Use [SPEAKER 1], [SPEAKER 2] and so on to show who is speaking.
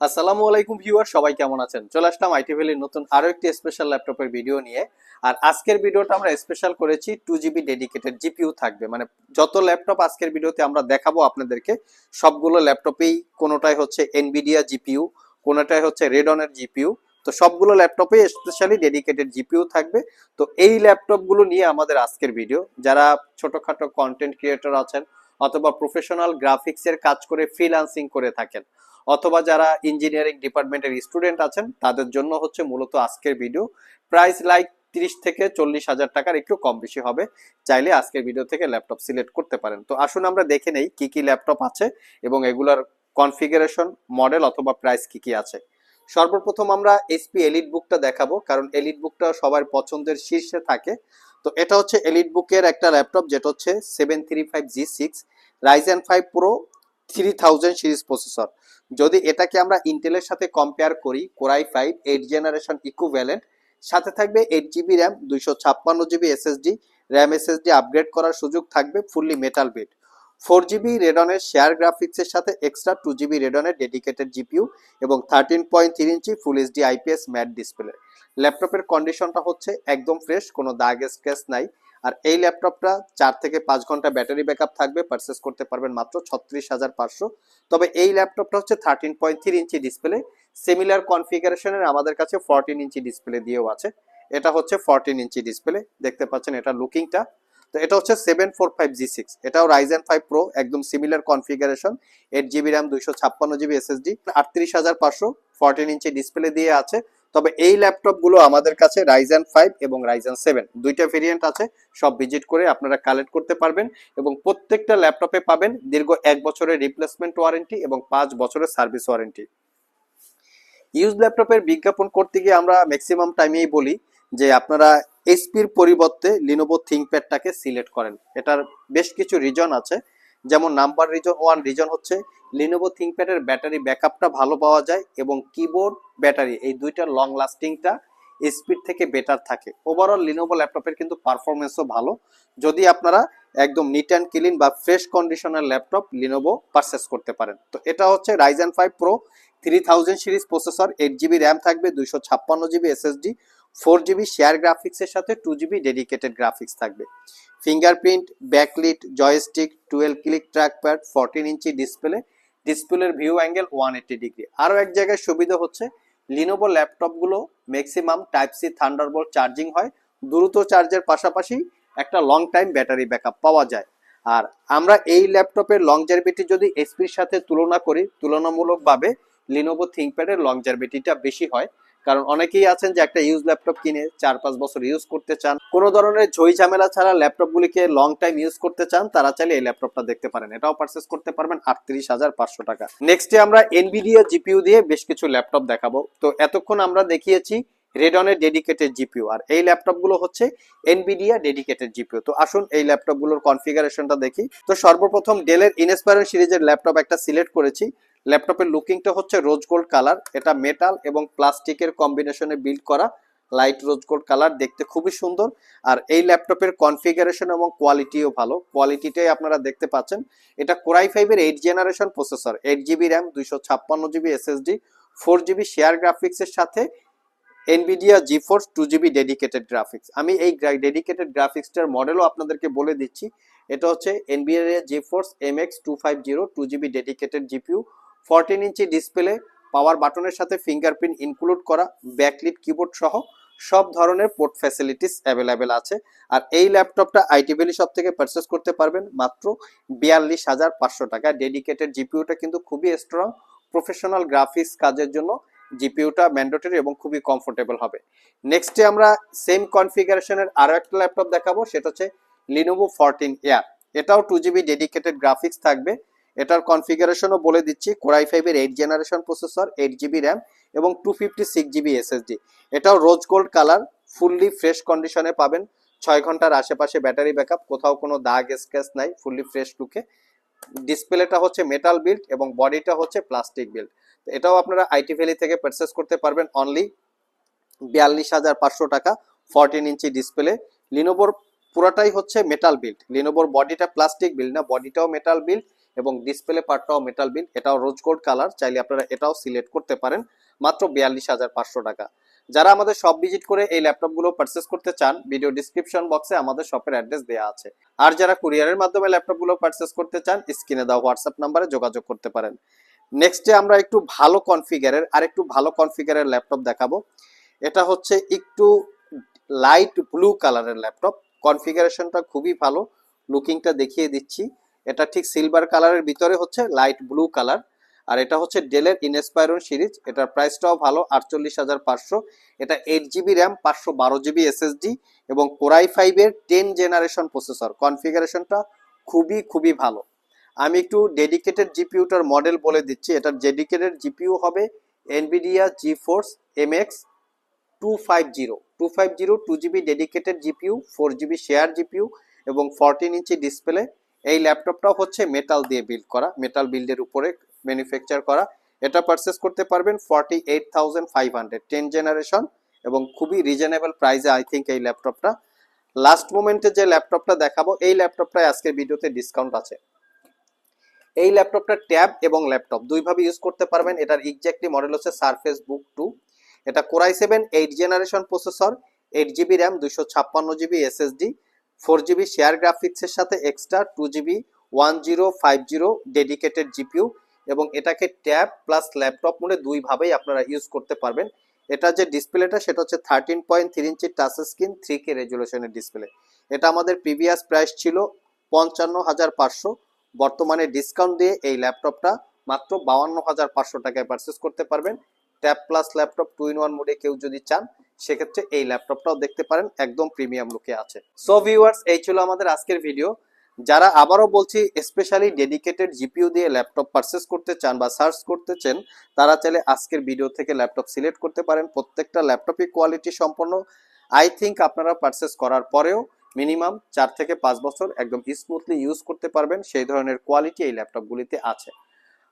[SPEAKER 1] আসসালামু আলাইকুম ভিউয়ার, সবাই কেমন আছেন? চলে আসলাম আইটি ভ্যালির নতুন আরও একটি স্পেশাল ল্যাপটপের ভিডিও নিয়ে। আর আজকের ভিডিওটা আমরা স্পেশাল করেছি টু জিবি ডেডিকেটেড জিপিইউ থাকবে। মানে যত ল্যাপটপ আজকের ভিডিওতে আমরা দেখাবো আপনাদেরকে, সবগুলো ল্যাপটপেই কোনোটাই হচ্ছে এনভিডিয়া জিপিইউ কোনোটাই হচ্ছে রেডনের জিপিইউ তো সবগুলো ল্যাপটপে স্পেশালি ডেডিকেটেড জিপিইউ থাকবে। তো এই ল্যাপটপগুলো নিয়ে আমাদের আজকের ভিডিও যারা ছোটখাটো কন্টেন্ট ক্রিয়েটর আছেন অথবা প্রফেশনাল গ্রাফিক্সের কাজ করে ফ্রিল্যান্সিং করে থাকেন। অথবা যারা ইঞ্জিনিয়ারিং ডিপার্টমেন্টের স্টুডেন্ট আছেন, তাদের জন্য হচ্ছে মূলত আজকের ভিডিও প্রাইস লাইক তিরিশ থেকে চল্লিশ হাজার টাকার একটু কম বেশি হবে। চাইলে আজকের ভিডিও থেকে ল্যাপটপ সিলেক্ট করতে পারেন। তো আসুন আমরা দেখে নেই কি কি ল্যাপটপ আছে এবং এগুলার কনফিগারেশন মডেল অথবা প্রাইস কি কি আছে। সর্বপ্রথম আমরা এসপি এলিট বুকটা দেখাবো, কারণ এলিট বুকটা সবার পছন্দের শীর্ষে থাকে। তো এটা হচ্ছে এলিট বুকের একটা ল্যাপটপ যেটা হচ্ছে seven three five G six Ryzen five pro three thousand series processor যদি এটাকে আমরা ইন্টেলের সাথে কম্পেয়ার করি core i five eight generation equivalent সাথে থাকবে এইট জিবি র্যাম দুইশো ছাপ্পান্ন GB SSD RAM SSD upgrade করার সুযোগ থাকবে fully metal with four GB রেডনের share গ্রাফিক্সের সাথে এক্সট্রা টু জিবি রেডনের ডেডিকেটেড জিপিউ এবং thirteen point three inch full HD IPS matte display ল্যাপটপের কন্ডিশনটা হচ্ছে একদম ফ্রেশ কোনো দাগ স্ক্র্যাচ নাই। আর এই ল্যাপটপটা চার থেকে পাঁচ ঘণ্টা ব্যাটারি ব্যাকআপ থাকবে পারচেস করতে পারবেন মাত্র ছত্রিশ হাজার পাঁচশো। তবে এই ল্যাপটপটা হচ্ছে thirteen point three inch display similar কনফিগারেশনের আমাদের কাছে ফোরটিন ইঞ্চি ডিসপ্লে দিয়েও আছে। এটা হচ্ছে ফোরটিন ইঞ্চি ডিসপ্লে দেখতে পাচ্ছেন এটা লুকিংটা তো এটা হচ্ছে seven four five G six এটাও রাইজেন ফাইভ প্রো একদম similar configuration eight GB RAM দুইশো ছাপ্পান্ন জিবি এসএসডি আটত্রিশ হাজার পাঁচশো ফোরটিন ইঞ্চি ডিসপ্লে দিয়ে আছে। তবে এই ল্যাপটপগুলো আমাদের কাছে রাইজেন ফাইভ এবং রাইজেন সেভেন দুইটা ভেরিয়েন্ট আছে, সব ভিজিট করে আপনারা কালেক্ট করতে পারবেন এবং প্রত্যেকটা ল্যাপটপে পাবেন দীর্ঘ এক বছরের রিপ্লেসমেন্ট ওয়ারেন্টি এবং পাঁচ বছরের সার্ভিস ওয়ারেন্টি ইউজ ল্যাপটপের বিজ্ঞাপন করতে গিয়ে আমরা ম্যাক্সিমাম টাইমেই বলি যে আপনারা এসপির পরিবর্তে লিনোভো থিঙ্কপ্যাডটাকে সিলেক্ট করেন। এটার বেশ কিছু রিজন আছে। যেমন নাম্বার রিজন ওয়ান রিজন হচ্ছে লিনোভো থিঙ্কপ্যাডের ব্যাটারি ব্যাকআপটা ভালো পাওয়া যায় এবং কিবোর্ড ব্যাটারি, এই দুইটা লং লাস্টিংটা স্পিড থেকে বেটার থাকে। ওভারঅল লিনোভো ল্যাপটপের কিন্তু পারফরমেন্সও ভালো। যদি আপনারা একদম নিট অ্যান্ড ক্লিন বা ফ্রেশ কন্ডিশনের ল্যাপটপ লিনোভো পারচেস করতে পারেন। তো এটা হচ্ছে Ryzen five pro three thousand series processor eight GB RAM থাকবে, দুইশো ছাপ্পান্ন GB SSD four GB share গ্রাফিক্সের সাথে টু জিবি ডেডিকেটেড গ্রাফিক্স থাকবে। Fingerprint, backlit, joystick, twelve click trackpad, fourteen inch display, ডিসপ্লের view angle one eighty degree. আরও এক জায়গায় সুবিধা হচ্ছে লিনোভো ল্যাপটপগুলো maximum type C Thunderbolt charging হয়, দ্রুত চার্জের পাশাপাশি একটা লং টাইম ব্যাটারি ব্যাকআপ পাওয়া যায়। আর আমরা এই ল্যাপটপের লংজারভিটি যদি এসপির সাথে তুলনা করি, তুলনামূলকভাবে লিনোভো থিঙ্কপ্যাডের লংজারভিটিটা বেশি হয় কারণ অনেকেই আছেন যে একটা ইউজ ল্যাপটপ কিনে চার পাঁচ বছর ইউজ করতে চান। কোনো ধরনের ঝই ঝামেলা ছাড়া ল্যাপটপগুলিকে লং টাইম ইউজ করতে চান, তারা চাইলে এই ল্যাপটপটা দেখতে পারেন। এটাও পারচেস করতে পারবেন আটত্রিশ হাজার পাঁচশো টাকা। নেক্সটে আমরা এনভিডিয়া জিপিউ দিয়ে বেশ কিছু ল্যাপটপ দেখাবো। তো এতক্ষণ আমরা দেখিয়েছি রেডনের ডেডিকেটেড জিপিইউ আর এই ল্যাপটপগুলো হচ্ছে এনভিডিয়া ডেডিকেটেড জিপিইউ তো আসুন এই ল্যাপটপগুলোর কনফিগারেশনটা দেখি। তো সর্বপ্রথম ডেলের ইনস্পায়ার সিরিজের ল্যাপটপ একটা সিলেক্ট করেছি। ল্যাপটপের লুকিংটা হচ্ছে রোজ গোল্ড কালার এটা মেটাল এবং প্লাস্টিকের কম্বিনেশনে বিল্ড করা লাইট রোজ গোল্ড কালার দেখতে খুবই সুন্দর। আর এই ল্যাপটপের কনফিগারেশন এবং কোয়ালিটিও ভালো। কোয়ালিটিটাই আপনারা দেখতে পাচ্ছেন। এটা কোরাই ফাইভের eight generation processor eight GB RAM দুইশো ছাপ্পান্ন GB SSD four GB share গ্রাফিক্সের সাথে Nvidia GeForce two GB dedicated graphics আমি এই ডেডিকেটেড গ্রাফিক্সটার মডেলও আপনাদেরকে বলে দিচ্ছি। এটা হচ্ছে Nvidia GeForce M X two five zero two GB dedicated GPU fourteen inch display power বাটনের সাথে ফিঙ্গারপ্রিন্ট ইনক্লুড করা ব্যাকলিট কিবোর্ড সহ সব ধরনের পোর্ট ফ্যাসিলিটিস অ্যাভেলেবেল আছে। আর এই ল্যাপটপটা আইটি ভ্যালি সব থেকে পারচেস করতে পারবেন মাত্র বিয়াল্লিশ হাজার পাঁচশো টাকা। ডেডিকেটেড জিপিউটা কিন্তু খুবই স্ট্রং প্রফেশনাল গ্রাফিক্স কাজের জন্য জিপিউটা ম্যান্ডেটরি এবং খুবই কমফোর্টেবল হবে। নেক্সটে আমরা সেম কনফিগারেশনের আরও একটা ল্যাপটপ দেখাবো, সেটা হচ্ছে লিনোভো ফরটিন এয়ার এটাও টু জিবি ডেডিকেটেড গ্রাফিক্স থাকবে। এটার কনফিগারেশনও বলে দিচ্ছি কোরাই ফাইভের eight generation processor eight GB RAM এবং two fifty six GB SSD এটাও rose gold colour fully fresh কন্ডিশনে পাবেন। ছয় ঘণ্টার আশেপাশে ব্যাটারি ব্যাকআপ কোথাও কোনো দাগ স্ক্র্যাচ নাই ফুললি ফ্রেশ লুকে ডিসপ্লেটা হচ্ছে মেটাল বিল্ড এবং বডিটা হচ্ছে প্লাস্টিক বিল্ড এটাও আপনারা আইটি ভ্যালি থেকে পারচেস করতে পারবেন অনলি বিয়াল্লিশ হাজার পাঁচশো টাকা ফোরটিন ইঞ্চি ডিসপ্লে লিনোভোর পুরাটাই হচ্ছে মেটাল বিল্ড লিনোভোর বডিটা প্লাস্টিক বিল্ড না বডিটাও মেটাল বিল্ড এবং ডিসপ্লে পার্টটাও মেটাল বিল এটাও রোজ গোল্ড কালার চাইলে আপনারা এটাও সিলেক্ট করতে পারেন, মাত্র বিয়াল্লিশ হাজার পাঁচশো টাকা। যারা আমাদের শপ ভিজিট করে এই ল্যাপটপগুলো পারচেস করতে চান ভিডিও ডিসক্রিপশন বক্সে আমাদের শপের অ্যাড্রেস দেওয়া আছে। আর যারা কুরিয়ারের মাধ্যমে ল্যাপটপগুলো পারচেস করতে চান স্ক্রিনে দেওয়া হোয়াটসঅ্যাপ নাম্বারে যোগাযোগ করতে পারেন। নেক্সটে আমরা একটু ভালো কনফিগারের আর একটু ভালো কনফিগারের ল্যাপটপ দেখাবো। এটা হচ্ছে একটু লাইট ব্লু কালারের ল্যাপটপ কনফিগারেশনটা খুবই ভালো লুকিংটা দেখিয়ে দিচ্ছি। এটা ঠিক সিলভার কালারের ভিতরে হচ্ছে লাইট ব্লু কালার আর এটা হচ্ছে ডেলের ইনস্পায়রন সিরিজ এটার প্রাইসটাও ভালো, আটচল্লিশ হাজার পাঁচশো। এটা এইট জিবি র্যাম পাঁচশো বারো জিবি এসএসডি এবং কোরাই ফাইভের টেন জেনারেশন প্রসেসর কনফিগারেশনটা খুবই খুবই ভালো। আমি একটু ডেডিকেটেড জিপিউটার মডেল বলে দিচ্ছি, এটার ডেডিকেটেড জিপিউ হবে Nvidia GeForce M X two five zero two five zero two GB dedicated GPU four GB share GPU এবং ফরটিন ইঞ্চি ডিসপ্লে এই ল্যাপটপটাও হচ্ছে মেটাল দিয়ে বিল্ড করা মেটাল বিল্ডের উপরে ম্যানুফ্যাকচার করা। এটা পারচেস করতে পারবেন forty eight thousand five hundred ten generation এবং খুবই রিজনেবল প্রাইসে আই থিঙ্ক এই ল্যাপটপটা। লাস্ট মোমেন্টে যে ল্যাপটপটা দেখাবো, এই ল্যাপটপটায় আজকের ভিডিওতে ডিসকাউন্ট আছে। এই ল্যাপটপটা ট্যাব এবং ল্যাপটপ দুইভাবে ইউজ করতে পারবেন। এটার এক্স্যাক্টলি মডেল হচ্ছে সারফেস বুক টু এটা core i seven eight generation processor eight GB RAM দুশো ছাপ্পান্ন GB SSD four GB share গ্রাফিক্সের সাথে extra, two GB, one zero, five zero dedicated GPU এবং এটাকে ট্যাব প্লাস ল্যাপটপ মোডে দুইভাবেই আপনারা ইউজ করতে পারবেন। এটা যে ডিসপ্লেটা, সেটা হচ্ছে thirteen point three inch touch screen three K রেজুলেশনের display এটা আমাদের প্রিভিয়াস প্রাইস ছিল পঞ্চান্ন হাজার পাঁচশো। বর্তমানে ডিসকাউন্ট দিয়ে এই ল্যাপটপটা মাত্র বাউান্ন হাজার পাঁচশো টাকায় পারচেস করতে পারবেন। Tab plus laptop two in one মোডে কেউ যদি চান সেক্ষেত্রে এই ল্যাপটপটাও দেখতে পারেন, একদম প্রিমিয়াম লুকে আছে। সো ভিউয়ার্স এই ছিল আমাদের আজকের ভিডিও যারা আবারও বলছি স্পেশালি ডেডিকেটেড জিপিইউ দিয়ে ল্যাপটপ পারচেস করতে চান বা সার্চ করতে চান, তারা চাইলে আজকের ভিডিও থেকে ল্যাপটপ সিলেক্ট করতে পারেন। প্রত্যেকটা ল্যাপটপই কোয়ালিটি সম্পন্ন। আই থিঙ্ক আপনারা পারচেস করার পরেও মিনিমাম চার থেকে পাঁচ বছর একদম স্মুথলি ইউজ করতে পারবেন। সেই ধরনের কোয়ালিটি এই ল্যাপটপগুলিতে আছে।